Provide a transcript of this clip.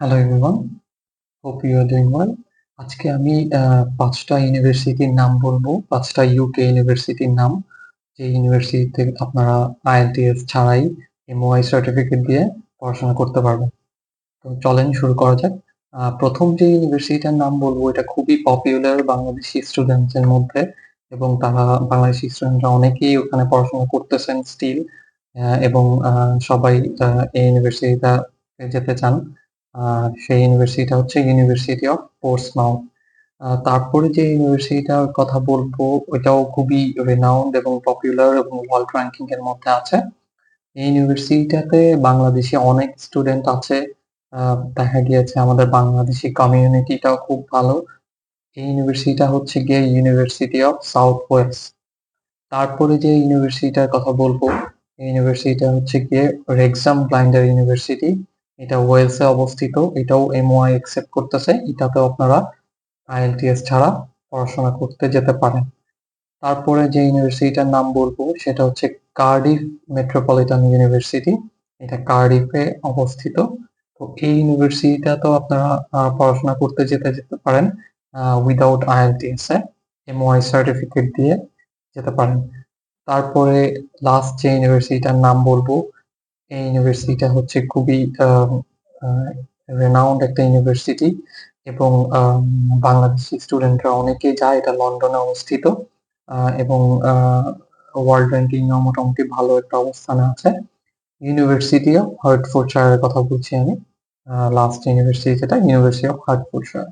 Hello everyone hope you are doing well আজকে আমি পাঁচটা ইউনিভার্সিটির নাম বলব। পাঁচটা ইউকে ইউনিভার্সিটির নাম। যে ইউনিভার্সিটিতে আপনারা আইএলটিএস ছাড়াই এমওআই সার্টিফিকেট দিয়ে পড়াশোনা করতে পারবেন। তো চলেন শুরু করা যাক। প্রথম যে ইউনিভার্সিটিটার নাম বলব, এটা খুবই পপুলার বাংলাদেশি স্টুডেন্টসের মধ্যে এবং তারা বাংলাদেশি স্টুডেন্টরা অনেকেই ওখানে পড়াশোনা করতেছেন স্টিল এবং সবাই এই ইউনিভার্সিটিটা যেতে চান সেই ইউনিভার্সিটিটা হচ্ছে ইউনিভার্সিটি অফ পোর্টসমাউথ তারপরে যে ইউনিভার্সিটিটার কথা বলব, ওইটাও খুবই রেনাউন্ড এবং পপুলার এবং ওয়ার্ল্ড র্যাঙ্কিং এর মধ্যে আছে। এই ইউনিভার্সিটিটাতে বাংলাদেশি অনেক স্টুডেন্ট আছে। দেখা গিয়েছে আমাদের বাংলাদেশি কমিউনিটিটাও খুব ভালো। এই ইউনিভার্সিটিটা হচ্ছে গিয়ে ইউনিভার্সিটি অফ সাউথ ওয়েস্ট তারপরে যে ইউনিভার্সিটিটার কথা বলব ইউনিভার্সিটিটা হচ্ছে গিয়ে রেক্সাম ব্লাইন্ডার ইউনিভার্সিটি এটা ওয়েলসে অবস্থিত, এটাও এমওআই অ্যাকসেপ্ট করতেছে, এটাতেও আপনারা আইএলটিএস ছাড়া পড়াশোনা করতে যেতে পারেন। তারপরে যে ইউনিভার্সিটিটার নাম বলব, সেটা হচ্ছে কার্ডিফ মেট্রোপলিটন ইউনিভার্সিটি এটা কার্ডিফে অবস্থিত। তো এই ইউনিভার্সিটিটা তো আপনারা পড়াশোনা করতে যেতে যেতে পারেন উইদাউট আইএলটিএস এ এমওআই সার্টিফিকেট দিয়ে যেতে পারেন। তারপরে লাস্ট যে ইউনিভার্সিটিটার নাম বলব এই ইউনিভার্সিটিটা হচ্ছে খুবই রেনাউন্ড একটা ইউনিভার্সিটি এবং বাংলাদেশি স্টুডেন্টরা অনেকে যায়, এটা লন্ডনে অবস্থিত এবং ওয়ার্ল্ড র্যাঙ্কিং মোটামুটি ভালো একটা অবস্থানে আছে। ইউনিভার্সিটি অফ হার্টফোর্ডশায়ারের কথা বলছি আমি লাস্ট ইউনিভার্সিটি যেটা ইউনিভার্সিটি অফ হার্টফোর্ডশায়ার